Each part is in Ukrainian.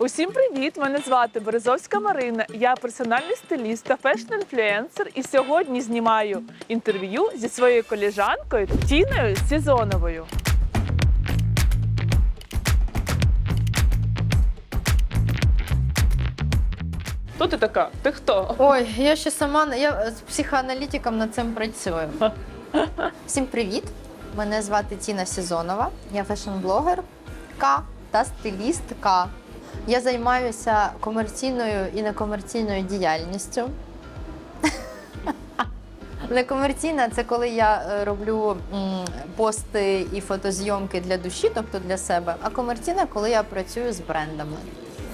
Усім привіт! Мене звати Березовська Марина. Я персональний стиліст та фешн-інфлюенсер. І сьогодні знімаю інтерв'ю зі своєю коліжанкою Тіною Сезоновою. Хто ти така? Ти хто? Ой, я ще сама я з психоаналітиком над цим працюю. Всім привіт! Мене звати Тіна Сезонова. Я фешн-блогерка та стилістка. Я займаюся комерційною і некомерційною діяльністю. Некомерційна це коли я е, роблю пости і фотозйомки для душі, тобто для себе. А комерційна, коли я працюю з брендами.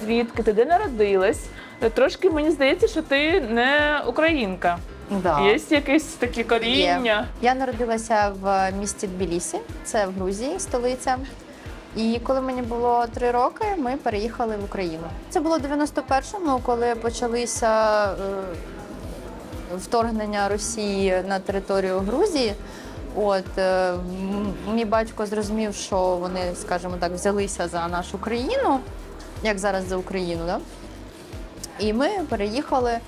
Звідки ти де народилась? Трошки мені здається, що ти не українка. Да. Є якесь таке коріння. Я народилася в місті Тбілісі, це в Грузії, столиця. І коли мені було три роки, ми переїхали в Україну. Це було 91-му, коли почалися е, вторгнення Росії на територію Грузії. От е, мій батько зрозумів, що вони, скажімо так, взялися за нашу країну, як зараз за Україну. Да? І ми переїхали.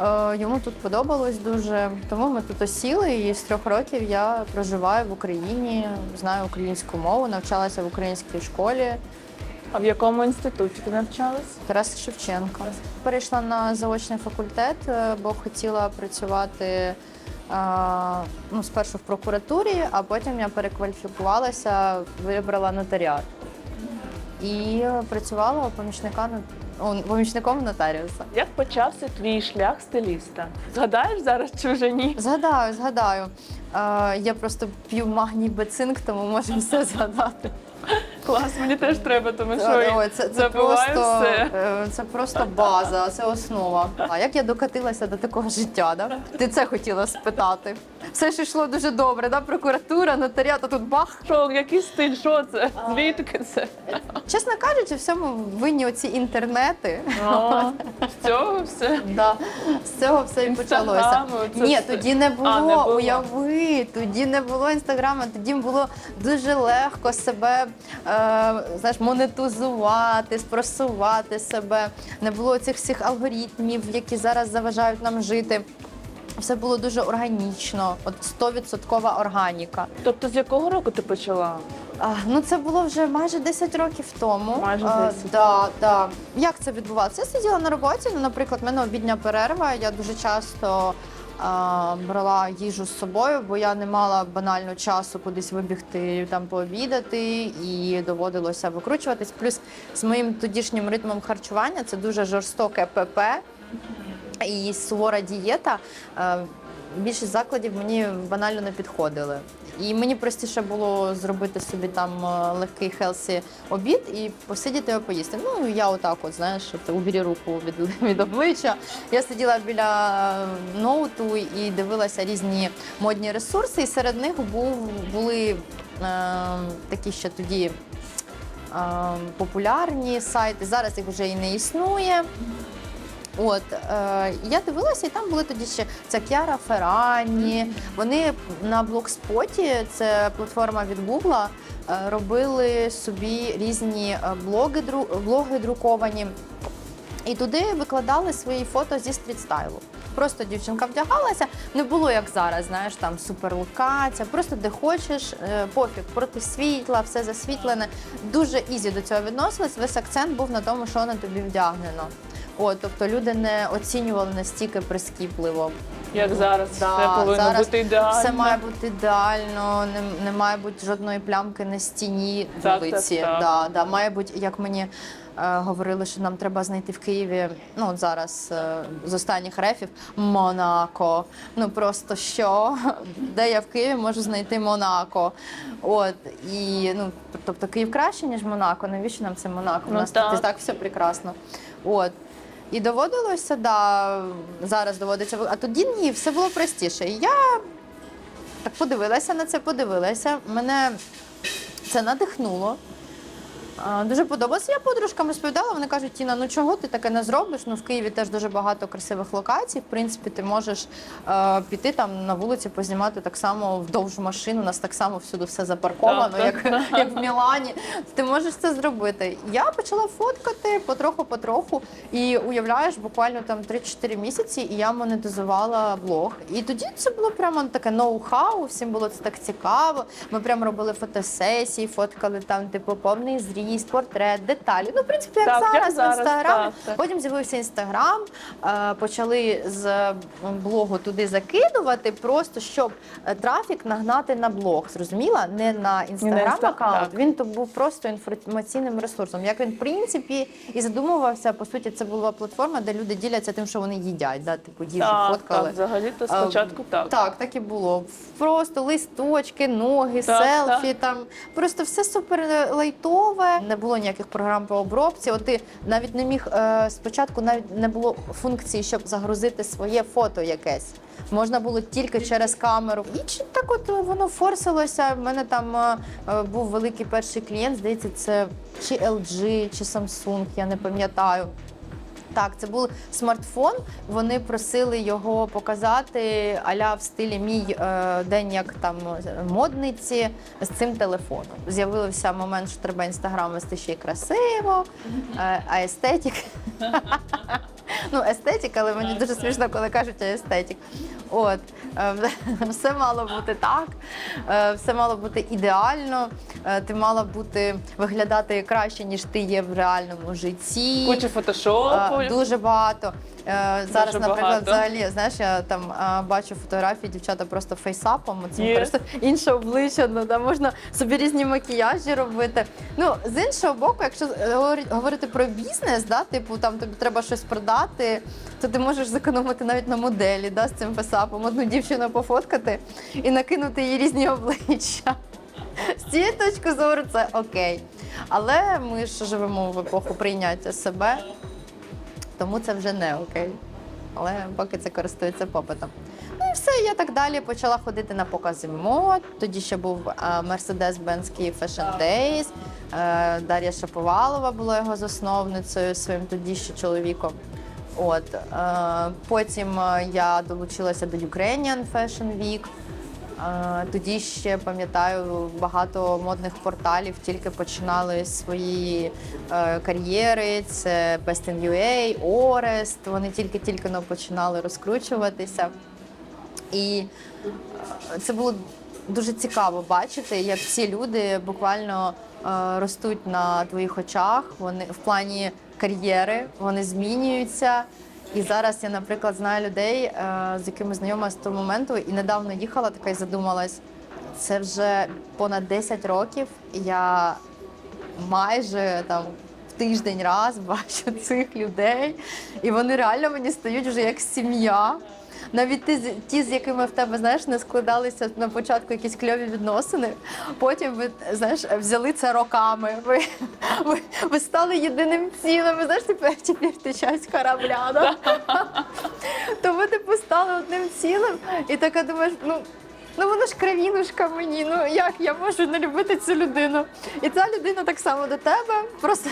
Е, Йому тут подобалось дуже, тому ми тут осіли. І з трьох років я проживаю в Україні, знаю українську мову, навчалася в українській школі. А в якому інституті ти навчалась? Тарас Шевченко. Перейшла на заочний факультет, е, бо хотіла працювати е, ну, спершу в прокуратурі, а потім я перекваліфікувалася, вибрала нотаріат. І працювала помічника, помічником нотаріуса. Як почався твій шлях стиліста? Згадаєш зараз чи вже ні? Згадаю, згадаю. Е, я просто п'ю магній бецинк, тому можемо все згадати. Клас, мені теж треба, тому що Ой, це, це, забуваю просто, все. е, це просто база, це основа. А як я докатилася до такого життя? Да? Ти це хотіла спитати? Все ж йшло дуже добре, да? прокуратура, нотаріат, а тут бах. Що, який стиль? Що це? Звідки це? Чесно кажучи, всьому винні оці інтернети. О, з цього все. Да, з цього все і почалося. Це Ні, все. тоді не було, А, не було. уяви, тоді не було інстаграму, тоді було дуже легко себе е, знаєш, монетизувати, спросувати себе. Не було цих всіх алгоритмів, які зараз заважають нам жити. Все було дуже органічно, от 100% органіка. Тобто з якого року ти почала? А, ну це було вже майже 10 років тому. Майже А, да, да. Як це відбувалося? Я сиділа на роботі. Ну, наприклад, в мене обідня перерва. Я дуже часто брала їжу з собою, бо я не мала банально часу кудись вибігти там пообідати, і доводилося викручуватись. Плюс з моїм тодішнім ритмом харчування це дуже жорстоке ПП і сувора дієта. е, Більшість закладів мені банально не підходили. І мені простіше було зробити собі там е, легкий хелсі обід і посидіти і поїсти. Ну я отак, от знаєш, от убері руку від, від обличчя. Я сиділа біля е, ноуту і дивилася різні модні ресурси, і серед них був були е, такі ще тоді. е, Популярні сайти зараз їх вже і не існує. От е, я дивилася, і там були тоді ще це Кіара Феррані. Вони на блогспоті, це платформа від Гугла, е, робили собі різні е, блоги, дру- блоги друковані. І туди викладали свої фото зі стрітстайлу. Просто дівчинка вдягалася, не було як зараз, знаєш, там суперлокація, просто де хочеш, е, пофіг, проти світла, все засвітлене. Дуже ізі до цього відносились. Весь акцент був на тому, що на тобі вдягнено. От, тобто люди не оцінювали настільки прискіпливо. Як зараз Да, все повинно зараз бути ідеально? Все має бути ідеально, не, не має бути жодної плямки на стіні Так, вулиці. так, так. Да, да, має бути, як мені е, говорили, що нам треба знайти в Києві, ну от зараз е, з останніх рефів Монако. Ну просто що? Де я в Києві можу знайти Монако? От і ну, тобто Київ краще, ніж Монако. Навіщо нам це Монако? У Ну, так. тут і так все прекрасно. От. І доводилося, да, зараз доводиться, а тоді ні, все було простіше. І я так подивилася на це, подивилася. Мене це надихнуло. А, Дуже подобалося. Я подружкам розповідала. Вони кажуть, Тіна, ну чого ти таке не зробиш? Ну в Києві теж дуже багато красивих локацій. В принципі, ти можеш е, піти там на вулиці, познімати так само вдовж машин. У нас так само всюди все запарковано, Так, як, так. як в Мілані. Ти можеш це зробити. Я почала фоткати потроху-потроху. І уявляєш, буквально там 3-4 місяці, і я монетизувала блог. І тоді це було прямо таке ноу-хау, всім було це так цікаво. Ми прямо робили фотосесії, фоткали там, типу, повний зріст, портрет, деталі. Ну, в принципі, як Так, зараз, зараз, в інстаграмі. так, так. Потім з'явився інстаграм, е, почали з блогу туди закидувати, просто щоб е, трафік нагнати на блог. Зрозуміла? Не на інстаграм аккаунт. Він то був просто інформаційним ресурсом. Як він в принципі і задумувався, по суті, це була платформа, де люди діляться тим, що вони їдять. Да? Типу їжу Так, фоткали. так, взагалі то спочатку так. Так, так і було. Просто листочки, ноги, Так, селфі. Там просто все супер лайтове. Не було ніяких програм по обробці. От ти навіть не міг е, спочатку, навіть не було функції, щоб загрузити своє фото якесь. Можна було тільки через камеру. І чи так от воно форсилося. У мене там е, е, був великий перший клієнт, здається, це чи LG, чи Samsung, я не пам'ятаю. Так, це був смартфон. Вони просили його показати аля в стилі мій е, день як там модниці з цим телефоном. З'явився момент, що треба інстаграм вести ще й красиво, е, а естетик. Ну, естетик, але мені дуже смішно, коли кажуть естетик. От е, все мало бути так, е, все мало бути ідеально. е, Ти мала бути виглядати краще, ніж ти є в реальному житті. Куча фотошопу. Дуже багато. Е, Зараз, Дуже наприклад, багато. взагалі, знаєш, я там а, бачу фотографії дівчата просто фейсапом, це Є. просто інше обличчя, ну там можна собі різні макіяжі робити. Ну, з іншого боку, якщо е, говори- говорити про бізнес, да, типу там тобі треба щось продати, то ти можеш зекономити навіть на моделі да, з цим фейсапом, одну дівчину пофоткати і накинути їй різні обличчя. З цієї точки зору це окей. Але ми ж живемо в епоху прийняття себе, тому це вже не окей. Але поки це користується попитом. Ну і все, я так далі почала ходити на покази мод. Тоді ще був Mercedes-Benz Kyiv Fashion Days. Е, Дар'я Шаповалова була його засновницею своїм тоді ще чоловіком. От, е, потім е, я долучилася до Ukrainian Fashion Week. Тоді ще пам'ятаю багато модних порталів тільки починали свої е, кар'єри. Це Best in UA, Orest. Вони тільки-тільки починали розкручуватися. І е, це було дуже цікаво бачити, як ці люди буквально е, ростуть на твоїх очах. Вони в плані кар'єри, вони змінюються. І зараз я, наприклад, знаю людей, е, з якими знайома з того моменту, і недавно їхала така і задумалась. Це вже понад 10 років. Я майже там в тиждень раз бачу цих людей, і вони реально мені стають вже як сім'я. Навіть з- ті, з якими в тебе знаєш, не складалися на початку якісь кльові відносини. Потім ви знаєш, взяли це роками. Ви, ви, ви стали єдиним цілим. Ви знаєш, тепер тепер ти часть корабля. Да? То ви типу стали одним цілим, і така думаєш, ну. Ну воно ж кровінушка мені. Ну як я можу не любити цю людину? І ця людина так само до тебе просто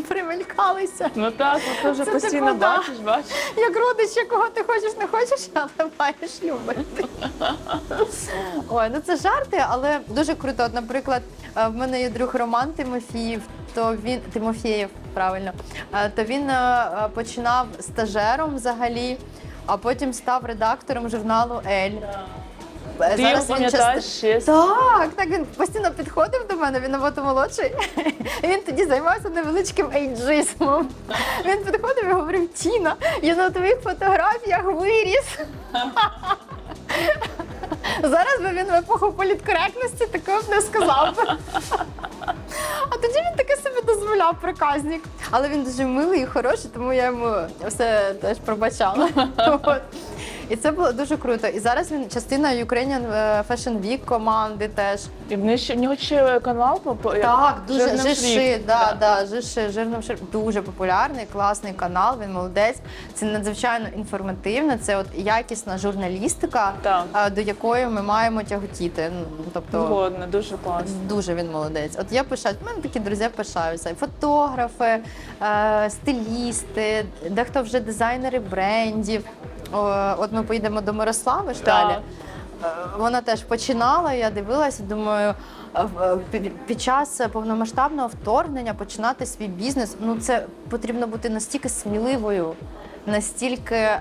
примелькалися. Ну так, ну, ти вже Це постійно да. бачиш, бачиш. Як родич, якого ти хочеш, не хочеш, але маєш любити. Ой, ну це жарти, але дуже круто. От, наприклад, е, в мене є друг Роман Тимофіїв, то він Тимофєєв, правильно, Е, то він е, починав стажером взагалі, а потім став редактором журналу Ель. Ти його він пам'ятаєш часто- ще? так, так він постійно підходив до мене, він набагато молодший. І він тоді займався невеличким ейджизмом. Він підходив і говорив: Тіна, я на твоїх фотографіях виріс. Зараз би він в епоху політкоректності такого б не сказав. А тоді він таке собі дозволяв проказник. Але він дуже милий і хороший, тому я йому все теж пробачала. От. І це було дуже круто. І зараз він частина Ukrainian е, Fashion Week команди теж. І в них ще в нього ще канал Так, дуже жиши, да, да, жиши, жирним шрифтом. Дуже популярний, класний канал. Він молодець. Це надзвичайно інформативно. Це от якісна журналістика, е, до якої ми маємо тяготіти. Ну, Тобто Згодна, дуже класно. Дуже він молодець. От я пишаю, в мене такі друзі пишаються. Фотографи, е, стилісти, дехто вже дизайнери брендів. От ми поїдемо до Мирослави ж далі. Е, Вона теж починала, я дивилася, думаю, е, в- під- час повномасштабного вторгнення починати свій бізнес. Ну це потрібно бути настільки сміливою, настільки е,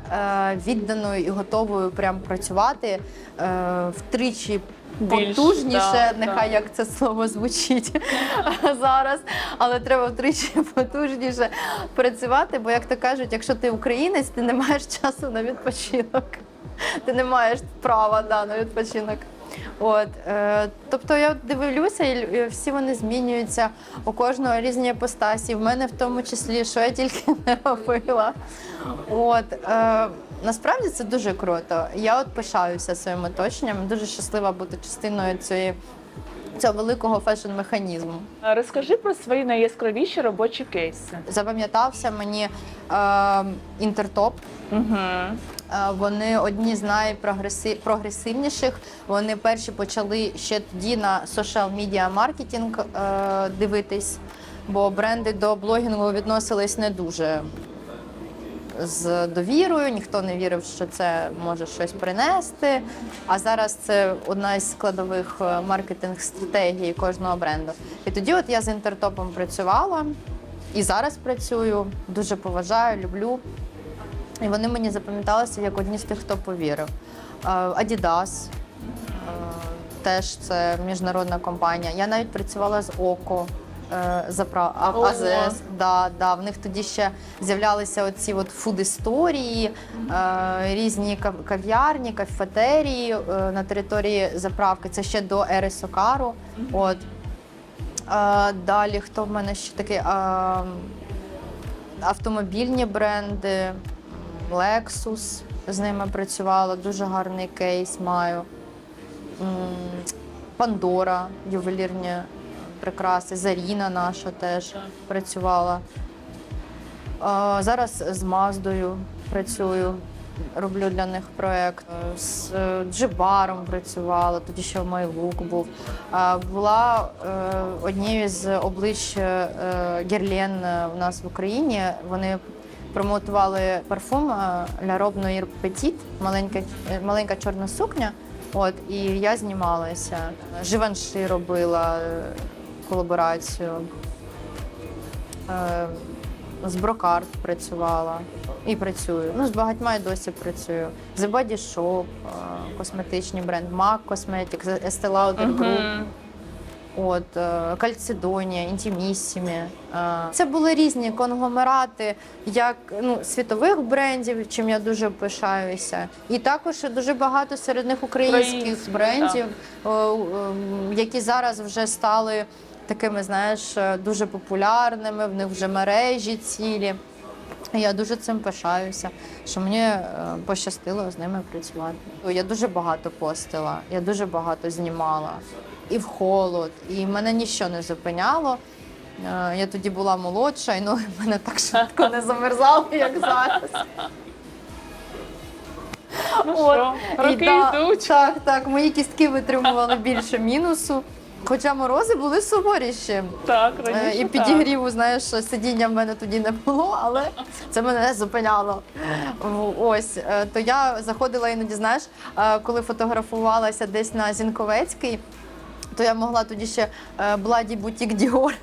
відданою і готовою прям працювати е, втричі. Більш, Потужніше, да, нехай да. як це слово звучить зараз, але треба втричі потужніше працювати, бо як то кажуть, якщо ти українець, ти не маєш часу на відпочинок. Ти не маєш права да, на відпочинок. От, е, тобто я дивлюся, і всі вони змінюються. У кожного різні іпостасі, в мене в тому числі, що я тільки не робила. От, е, насправді це дуже круто. Я от пишаюся своїм оточенням, дуже щаслива бути частиною цієї, цього великого фешн-механізму. Розкажи про свої найяскравіші робочі кейси. Запам'ятався мені е, інтертоп. Угу. Вони одні з найпрогресивніших. Вони перші почали ще тоді на social медіа маркетинг е, дивитись, бо бренди до блогінгу відносились не дуже з довірою. Ніхто не вірив, що це може щось принести. А зараз це одна із складових е, маркетинг-стратегій кожного бренду. І тоді, от я з інтертопом працювала і зараз працюю. Дуже поважаю, люблю. І вони мені запам'яталися як одні з тих, хто повірив. Е, Adidas, е, теж це міжнародна компанія. Я навіть працювала з ОКО. Е, Запра... А- Ого. АЗС, да, да. В них тоді ще з'являлися оці от фуд-історії, е, різні кав'ярні, кафетерії е, на території заправки. Це ще до ери Сокару. От. Е, далі, хто в мене ще такий? Е, автомобільні бренди, Lexus, з ними працювала, дуже гарний кейс маю. Пандора, ювелірні прикраси, Заріна наша теж працювала. Зараз з Маздою працюю, роблю для них проєкт. Е, З е, Джибаром працювала, тоді ще Майлук був. Була е, однією з облич Герлен у нас в Україні. Вони промотували парфум La Robe Petit, маленька, маленька чорна сукня. От, і я знімалася. Живанши робила колаборацію. Е, з Брокарт працювала і працюю. Ну, з багатьма і досі працюю. The Body Shop, е, косметичний бренд, MAC Cosmetics, Estee Lauder Group. От е, Кальцидонія, Інтімісімі. Е, Це були різні конгломерати, як ну, світових брендів, чим я дуже пишаюся. І також дуже багато серед них українських Українських, брендів, е, е, які зараз вже стали такими, знаєш, е, дуже популярними, в них вже мережі цілі. Я дуже цим пишаюся, що мені е, пощастило з ними працювати. Я дуже багато постила, я дуже багато знімала і в холод, і мене нічого не зупиняло. Е, Я тоді була молодша, і ноги в мене так швидко не замерзали, як зараз. Ну От. що, роки І йдуть. Так, так, мої кістки витримували більше мінусу. Хоча морози були суворіші. Так, Е, раніше І так. підігріву, знаєш, сидіння в мене тоді не було, але це мене не зупиняло. Ось е, то я заходила іноді, знаєш, е, коли фотографувалася десь на Зінковецький. То я могла тоді ще Бладі Бутік Діор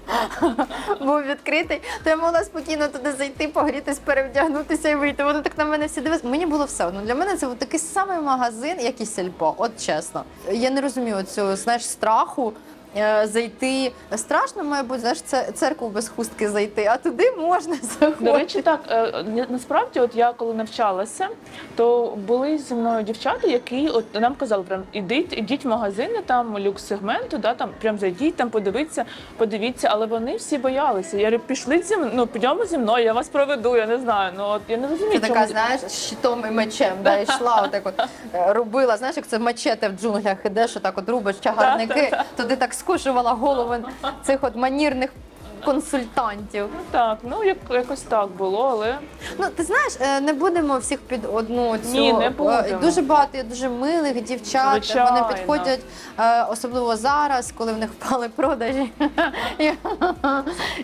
був відкритий, то я могла спокійно туди зайти, погрітись, перевдягнутися і вийти. Вони так на мене всі дивилися. Мені було все одно. Для мене це був такий самий магазин, як і сільпо. От чесно. Я не розумію цього знаєш, страху зайти. Страшно, має бути, знаєш, це церкву без хустки зайти, а туди можна заходити. До речі, так е, насправді, от я коли навчалася, то були зі мною дівчата, які от нам казали, прям ідіть, ідіть в магазини там люкс сегменту, да там прям зайдіть, там подивіться, подивіться. Але вони всі боялися. Я говорю, пішли зі мною, ну підемо зі мною, я вас проведу. Я не знаю. Ну от я не розумію, Ти чому така, знаєш, з щитом і мечем, да, йшла, отак от е, робила, знаєш, як це мачете в джунглях ідеш, отак от рубиш чагарники, то ти так скушувала голови цих от манірних консультантів. Ну, так, ну як якось так було, але Ну, ти знаєш, е, не будемо всіх під одну цю. Ні, не е, будемо. Дуже багато є дуже милих дівчат. Звичайно. Вони підходять, е, особливо зараз, коли в них впали продажі.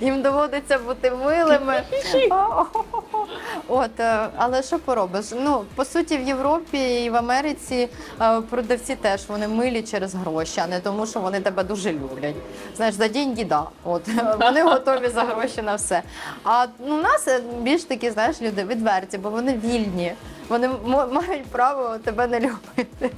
Їм доводиться бути милими. От, е, але що поробиш? Ну, по суті, в Європі і в Америці е, продавці теж вони милі через гроші, а не тому, що вони тебе дуже люблять. Знаєш, за деньги, да. От вони готові за гроші на все. А ну, у нас е, більш такі, знаєш, люди відверті, бо вони вільні. Вони мають право тебе не любити.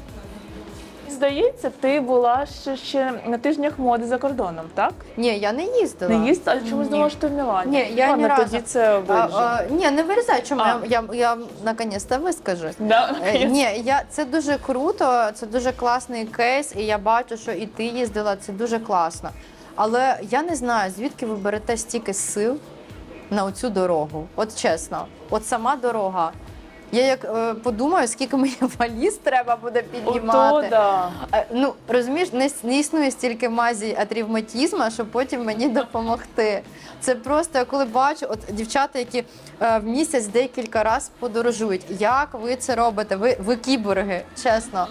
здається, ти була ще, ще на тижнях моди за кордоном, так? Ні, я не їздила. Не їсть, а чомусь думала, що ти в Мілані. Ні, я Ладно, ні разу. тоді це А, а, ні, не вирізай, чому А. я, я, я наконець-то вискажу. Да? Е, Ні, я це дуже круто, це дуже класний кейс, і я бачу, що і ти їздила, це дуже класно. Але я не знаю, звідки ви берете стільки сил на оцю дорогу. От чесно, от сама дорога. Я як е, подумаю, скільки мені валіз треба буде Ото, піднімати. да. Е, Ну розумієш, не, не існує стільки мазі атрівматізму, щоб потім мені допомогти. Це просто я коли бачу, от дівчата, які е, в місяць декілька разів подорожують. Як ви це робите? Ви, ви кіборги, чесно.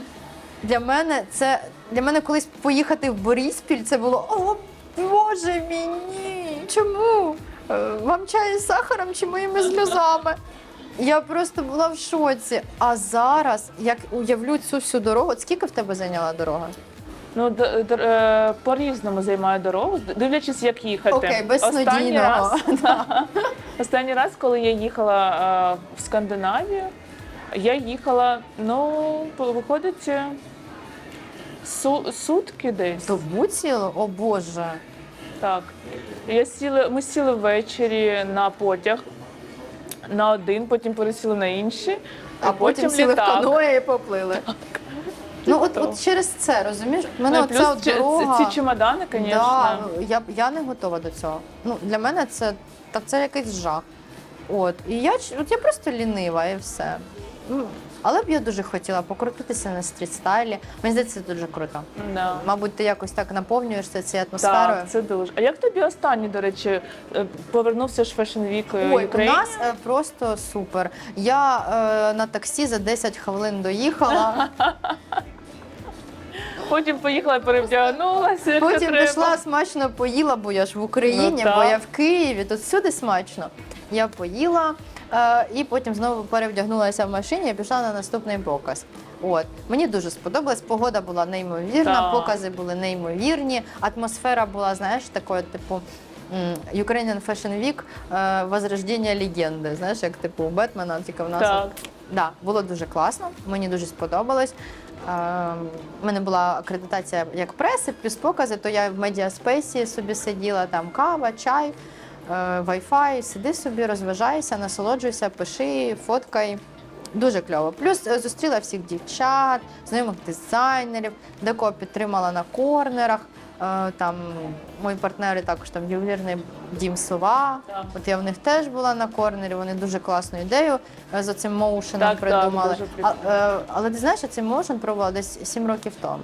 Для мене це для мене колись поїхати в Боріспіль, це було о Боже мій ні! Чому? Е, Вам чай з сахаром чи моїми сльозами? Я просто була в шоці. А зараз, як уявлю цю всю дорогу, от скільки в тебе зайняла дорога? Ну, д- д- е, по-різному займаю дорогу, дивлячись, як їхати. Окей, без Останній снодійного. раз, останній раз, коли я їхала е, в Скандинавію, я їхала, ну, по- виходить, су- сутки десь. Добу цілу? О Боже. Так. Я сіла, ми сіли ввечері на потяг на один, потім пересіли на інший, А потім сіли в літак. каное і поплили. Ну от, Типу. от через це, розумієш? В мене Ну, і оця плюс от ці- дорога. ці, чемодани, звісно. Да, я, я не готова до цього. Ну, для мене це, та це якийсь жах. От. І я, ч- от я просто лінива і все. Ну, Але б я дуже хотіла покрутитися на стрітстайлі. Мені здається, це дуже круто. Да. Мабуть, ти якось так наповнюєшся цією атмосферою. Так, це дуже. А як тобі останній, до речі, е, повернувся ж Fashion Week е, Ой, у нас е, просто супер. Я е, на таксі за 10 хвилин доїхала, Потім поїхала, перевдягнулася. як потім треба. пішла смачно поїла, бо я ж в Україні, Ну, бо я в Києві, тут всюди смачно. Я поїла і потім знову перевдягнулася в машині і пішла на наступний показ. От мені дуже сподобалось. Погода була неймовірна, Так. покази були неймовірні. Атмосфера була, знаєш, такою, типу. Ukrainian Fashion Week е, Возрождення легенди. Знаєш, як типу у Бетмена, тільки в нас Так. Да, було дуже класно, мені дуже сподобалось. У мене була акредитація як преси, плюс покази, то я в медіаспейсі собі сиділа, там кава, чай, е, Wi-Fi, сиди собі, розважайся, насолоджуйся, пиши, фоткай. Дуже кльово. Плюс е, зустріла всіх дівчат, знайомих дизайнерів, декого підтримала на корнерах. Е, Там мої партнери також там ювелірний дім сова. Так. От я в них теж була на корнері. Вони дуже класну ідею е, за цим моушеном Так, так, придумали. дуже а, е, але ти знаєш, цей моушен пробувала десь 7 років тому.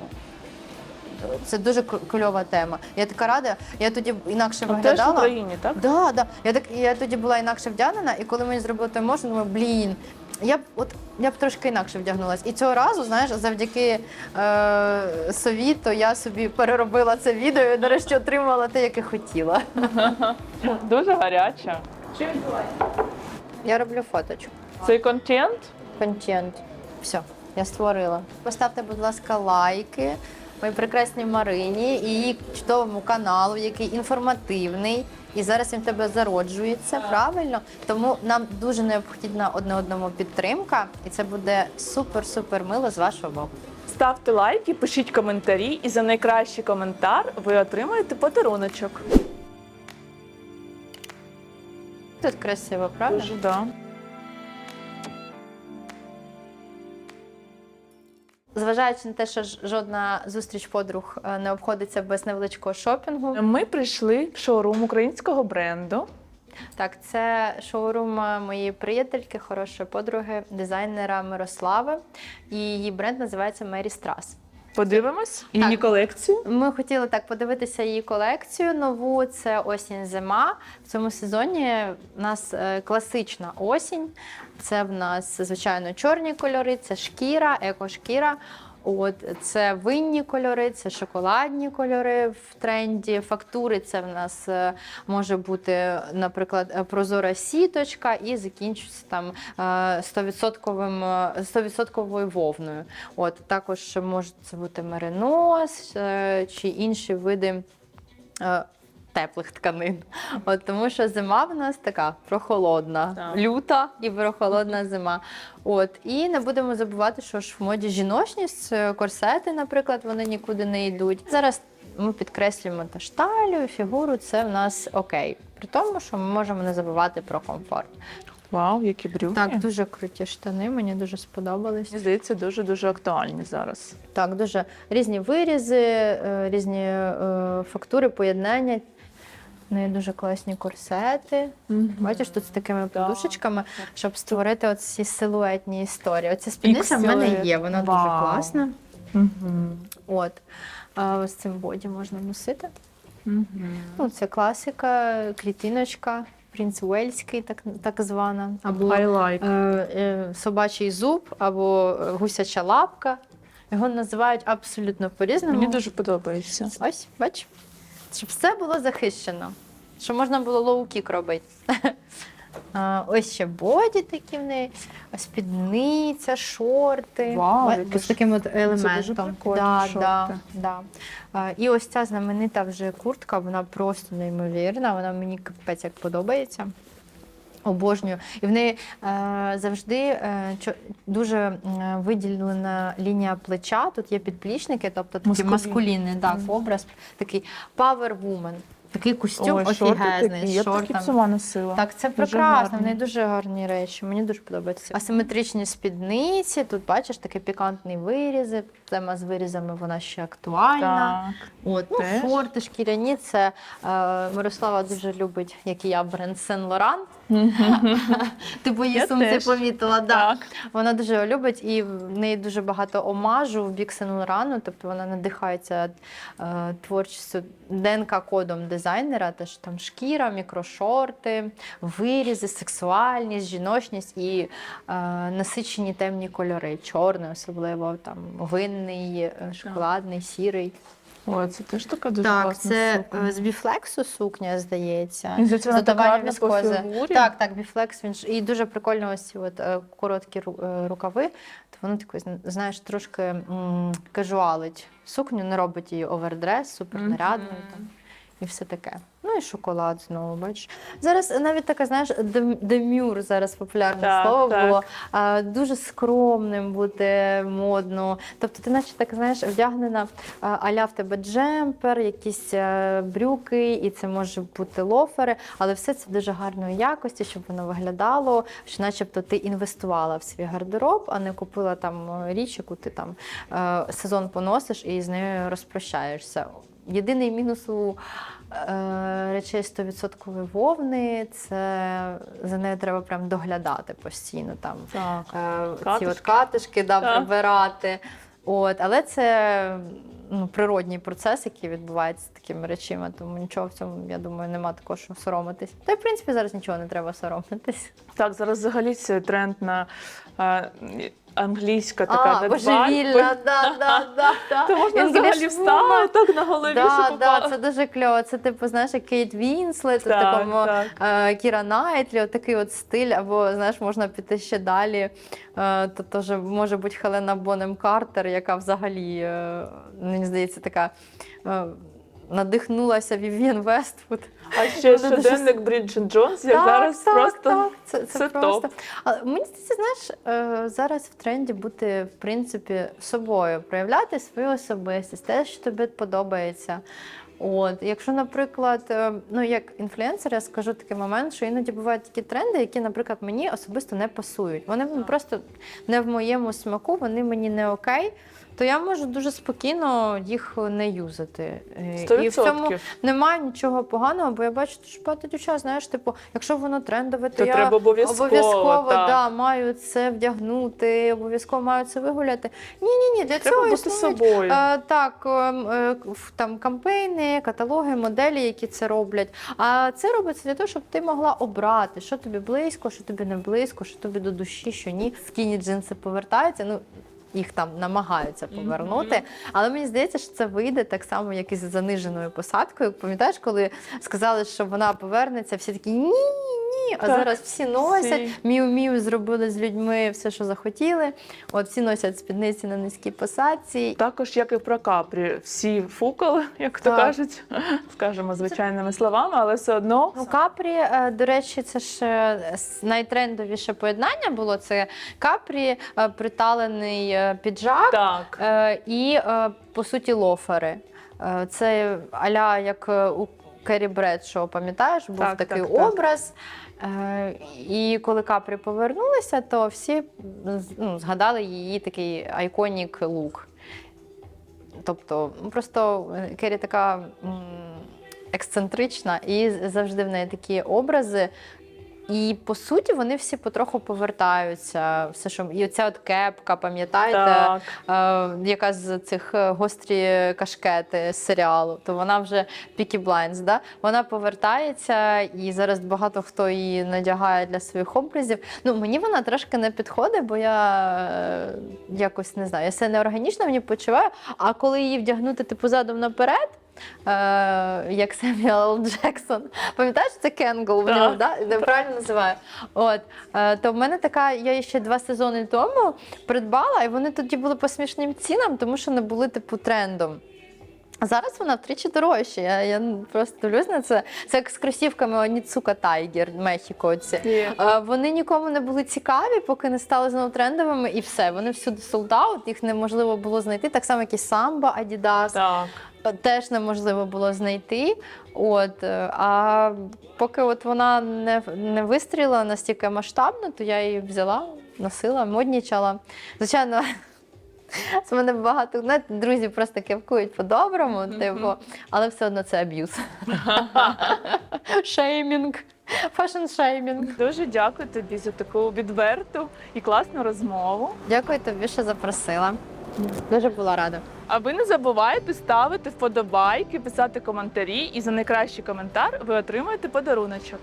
Це дуже кльова тема. Я така рада, я тоді інакше Там теж в виглядала. Україні, так? Да, да. Я так я тоді була інакше вдягнена, і коли мені зробили той моушен, думаю, блін. Я б от я б трошки інакше вдягнулася. І цього разу, знаєш, завдяки е, сові, то я собі переробила це відео і нарешті отримала те, яке хотіла. Дуже гаряча. Я роблю фоточку. Цей контент Контент. Все, я створила. Поставте, будь ласка, лайки моїй прекрасній Марині і її чудовому каналу, який інформативний. І зараз він в тебе зароджується, правильно? Тому нам дуже необхідна одне одному підтримка, і це буде супер-супер мило з вашого боку. Ставте лайки, пишіть коментарі, і за найкращий коментар ви отримаєте подаруночок. Тут красиво, правда? Дуже да. Зважаючи на те, що жодна зустріч подруг е, не обходиться без невеличкого шопінгу. Ми прийшли в шоурум українського бренду. Так, це шоурум е, моєї приятельки, хорошої подруги, дизайнера Мирослави. І її бренд називається Мері Страс. Подивимось її колекцію. Ми хотіли так подивитися її колекцію нову. Це осінь зима. В цьому сезоні в нас е, класична осінь. Це в нас звичайно чорні кольори, це шкіра, екошкіра. От це винні кольори, це шоколадні кольори в тренді. Фактури це в нас е, може бути, наприклад, е, прозора сіточка і закінчується там е, 100%, е, 100% вовною. От також може це бути меринос чи інші види. Теплих тканин, от тому що зима в нас така прохолодна, Так. люта і прохолодна зима. От і не будемо забувати, що ж в моді жіночність, е, корсети, наприклад, вони нікуди не йдуть. Зараз ми підкреслюємо теж талію, фігуру. Це в нас окей. При тому, що ми можемо не забувати про комфорт. Вау, які брюки. Так, дуже круті штани, мені дуже сподобались. Мені здається, дуже дуже актуальні зараз. Так, дуже різні вирізи, е, різні е, фактури, поєднання. В неї дуже класні корсети. Бачиш, тут з такими подушечками, щоб створити оці силуетні історії. Оця спідниця в мене є, вона дуже класна. От. А ось цим боді можна носити. Ну, це класика, клітиночка, принц Уельський, так, так звана. Або I like. е, е, собачий зуб, або е, гусяча лапка. Його називають абсолютно по-різному. Мені дуже подобається. Ось, бач, щоб все було захищено, щоб можна було лоу-кік робити. Ось ще боді такі в неї, спідниця, шорти. Вау, які з таким от елементом. да, да, да. І ось ця знаменита вже куртка, вона просто неймовірна, вона мені капець як подобається. Обожнюю. І в неї е, завжди е, чо- дуже е, виділена лінія плеча. Тут є підплічники, тобто такий Маскулін. маскулінний так, образ, такий power woman. Такий костюм Ой, шорти офігезний такі. з б такі б шортами. сама носила. Так, це Дуже прекрасно, в гарні. неї дуже гарні речі. Мені дуже подобається. Асиметричні спідниці. Тут бачиш такий пікантний вирізи. Тема з вирізами вона ще актуальна. Так. От, ну, Теж. шорти шкіряні. Це е, Мирослава дуже любить, як і я, бренд Сен Лоран. Ти по її Я сумці теж. помітила. Да. Так. Вона дуже його любить, і в неї дуже багато омажу в бік Сен Лорану, тобто вона надихається е, творчістю ДНК-кодом дизайнера, теж там шкіра, мікрошорти, вирізи, сексуальність, жіночність і е, насичені темні кольори, чорний, особливо там винний, е, шоколадний, сірий. Ой, це теж така дуже так, класна це сукня. е, з біфлексу сукня, здається. І здається, вона така гарна по віскози. фігурі. Так, так, біфлекс він ж і дуже прикольно ось ці от е, короткі ру- е, рукави. То воно таке, знаєш, трошки м, кажуалить сукню, не робить її овердрес, супернарядною Мгм. там. І все таке. Ну і шоколад знову, бачиш. Зараз навіть таке, знаєш, дем- демюр зараз популярне Так, слово так. було. А, дуже скромним бути модно. Тобто, ти наче так знаєш, вдягнена аля в тебе джемпер, якісь е, брюки, і це може бути лофери, але все це дуже гарної якості, щоб воно виглядало, що начебто ти інвестувала в свій гардероб, а не купила там е, річ, яку ти там е, сезон поносиш і з нею розпрощаєшся. Єдиний мінус у е, речей 100% вовни це за нею треба прям доглядати постійно. Там Так. е, ці Катишки. от катишки да, Так. прибирати. От, але це ну, природній процес, який відбувається з такими речами, тому нічого в цьому, я думаю, нема такого, що соромитись. Та й в принципі зараз нічого не треба соромитись. Так, зараз взагалі це тренд на е, англійська така а, божевільна, да, да, да, да. То можна взагалі woman. встала так на голові, Да, що да, це дуже кльово. Це типу, знаєш, як Кейт Вінслет, Так, такому так. е, Кіра Найтлі, такий от стиль, або знаєш, можна піти ще далі. Е, то теж може бути Хелена Бонем Картер, яка взагалі, е, мені здається, така. е, надихнулася Вів'єн Вествуд. А ще Вони дуже щоденник Бріджит Джонс, як зараз просто так. Це, це, це просто. топ. Але мені здається, знаєш, е, зараз в тренді бути в принципі собою, проявляти свою особистість, те, що тобі подобається. От, якщо, наприклад, е, ну як інфлюенсер, я скажу такий момент, що іноді бувають такі тренди, які, наприклад, мені особисто не пасують. Вони ну, просто не в моєму смаку, вони мені не окей. То я можу дуже спокійно їх не юзати. Е, Сто І в цьому немає нічого поганого, бо я бачу дуже багато дівчат, знаєш, типу, якщо воно трендове, то, То я треба обов'язково, обов'язково так. да, маю це вдягнути, обов'язково маю це вигуляти. Ні, ні, ні, для Треба цього бути існують собою. Е, так, е, там кампейни, каталоги, моделі, які це роблять. А це робиться для того, щоб ти могла обрати, що тобі близько, що тобі не близько, що тобі до душі, що ні. Скіні джинси повертаються. Ну їх там намагаються повернути. Але мені здається, що це вийде так само, як і з заниженою посадкою. Пам'ятаєш, коли сказали, що вона повернеться, всі такі ні. Ні, а Так, зараз всі носять. Міу-міу зробили з людьми все, що захотіли. От всі носять спідниці на низькій посадці. Також, як і про капрі, всі фукали, як то Так. кажуть, скажемо звичайними словами, але все одно Ну, капрі, е, до речі, це ж е, найтрендовіше поєднання було. Це капрі, е, приталений піджак так. і, по суті, лофери. Це аля як у Керрі Бредшоу, пам'ятаєш, був Так, такий так, образ. Так. І коли капрі повернулися, то всі ну, згадали її такий айконік лук. Тобто, ну, просто е, Керрі така ексцентрична, і завжди в неї такі образи. І по суті вони всі потроху повертаються. Все, що і оця от кепка, пам'ятаєте, е, яка з цих е, гострі кашкети з серіалу, то вона вже Peaky Blinders, да? вона повертається, і зараз багато хто її надягає для своїх образів. Ну мені вона трошки не підходить, бо я е, якось не знаю, я себе неорганічно мені почуваю. А коли її вдягнути типу задом наперед. Е, як Семюел Джексон. Пам'ятаєш, це Кенгл в нього, да? Я правильно називаю? От, е, то в мене така, я ще два сезони тому придбала, і вони тоді були по смішним цінам, тому що не були типу трендом. А зараз вона втричі дорожча. Я, я просто дивлюсь на це. Це як з кросівками Оніцука Тайгер, Мехіко. Ці. Є. Е, Вони нікому не були цікаві, поки не стали знову трендовими, і все. Вони всюди солдаут, їх неможливо було знайти. Так само, як і самбо, Адідас Так. теж неможливо було знайти. От, е, а поки от вона не, не вистріла настільки масштабно, то я її взяла, носила, моднічала. Звичайно, з мене багато знаєте, друзі просто кепкують по-доброму, типу, але все одно це аб'юз. Шеймінг, фешн-шеймінг. Дуже дякую тобі за таку відверту і класну розмову. Дякую тобі, що запросила. Дуже була рада. А ви не забувайте ставити вподобайки, писати коментарі, і за найкращий коментар ви отримаєте подаруночок.